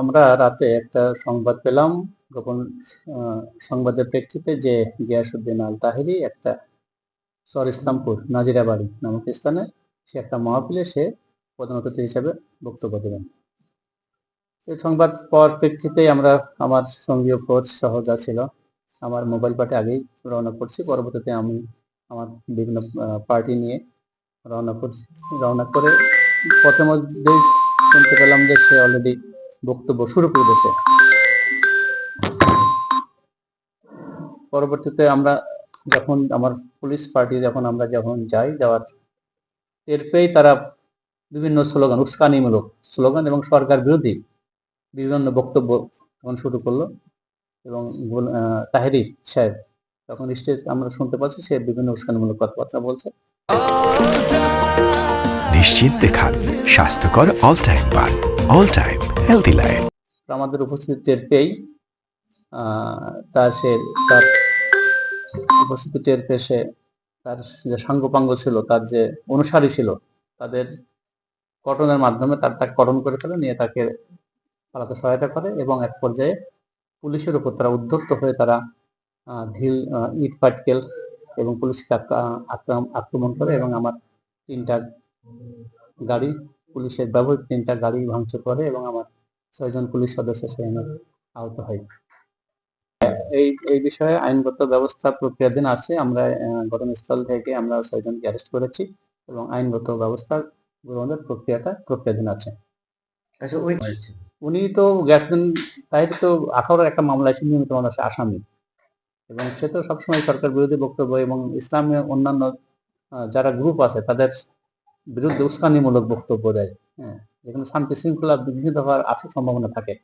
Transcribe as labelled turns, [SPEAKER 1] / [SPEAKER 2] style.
[SPEAKER 1] আমরা রাতে একটা সংবাদ পেলাম, গোপন সংবাদের প্রেক্ষিতে যে গিয়াসুদ্দিন আল তাহিরি একটা সর ইসলামপুর নাজিরাবাড়ি নামক স্থানে সে একটা মহাপিলে সে প্রধান অতিথি হিসেবে বক্তব্য দেবেন এই সংবাদ পাওয়ার প্রেক্ষিতে আমরা আমার সঙ্গীয় ফোর্স সহ যা ছিল আমার মোবাইল পার্টি আগেই রওনা করছি। পরবর্তীতে আমি আমার বিভিন্ন পার্টি নিয়ে রওনা করছি রওনা করে প্রথম শুনতে পেলাম যে সে অলরেডি বক্তব্য শুরু করে দিয়েছে। পরবর্তীতে আমরা যখন আমার পুলিশ পার্টি যখন আমরা যখন যাই যাওয়ার টের পেয়েই তারা বিভিন্ন স্লোগান, উস্কানিমূলক স্লোগান এবং সরকার বিরোধী বিভিন্ন বক্তব্য তখন শুরু করল এবং তাহেরি সাহেব তখন স্টেজ আমরা শুনতে পাচ্ছি, সে বিভিন্ন উস্কানিমূলক কথাবার্তা বলছে।
[SPEAKER 2] নিশ্চিন্তে খান, স্বাস্থ্যকর অল টাইম পান অল টাইম হেলদি লাইফ
[SPEAKER 1] আমাদের উপস্থিতি টের পেয়েই তার সে, তার উপস্থিতি টের পেয়ে সে, তার যে সাঙ্গপাঙ্গ ছিল, তার যে অনুসারী ছিল, তাদের কটনের মাধ্যমে তার তাকে কটন করে ফেলে, নিয়ে তাকে পালাতে সহায়তা করে এবং এক পর্যায়ে পুলিশের উপর তারা উদ্ধত্ত হয়ে তারা ঢিল ইট, পাটকেল এবং পুলিশকে আক্রা- আক্রমণ করে এবং আমার তিনটা গাড়ি, পুলিশের ব্যবহৃত তিনটা গাড়ি ভাঙচুর করে এবং আমার ছয়জন পুলিশ সদস্য সেখানে আহত হয়। এই এই বিষয়ে আইনগত ব্যবস্থা প্রক্রিয়াধীন আছে। আমরা ঘটনাস্থল থেকে আমরা ছয়জনকে অ্যারেস্ট করেছি এবং আইনগত ব্যবস্থা গ্রহণের প্রক্রিয়াটা প্রক্রিয়াধীন আছে।
[SPEAKER 3] আচ্ছা
[SPEAKER 1] উনি তো গ্যাসিন তাই তো আঠারোর একটা মামলায় সে নিয়মিত মানুষ আসামি। এবং সে তো সবসময় সরকার বিরোধী বক্তব্য এবং ইসলামে অন্যান্য যারা গ্রুপ আছে তাদের বিরুদ্ধে উস্কানিমূলক বক্তব্য দেয়। হ্যাঁ যেখানে শান্তি শৃঙ্খলা বিঘ্নিত হওয়ার আসল সম্ভাবনা থাকে।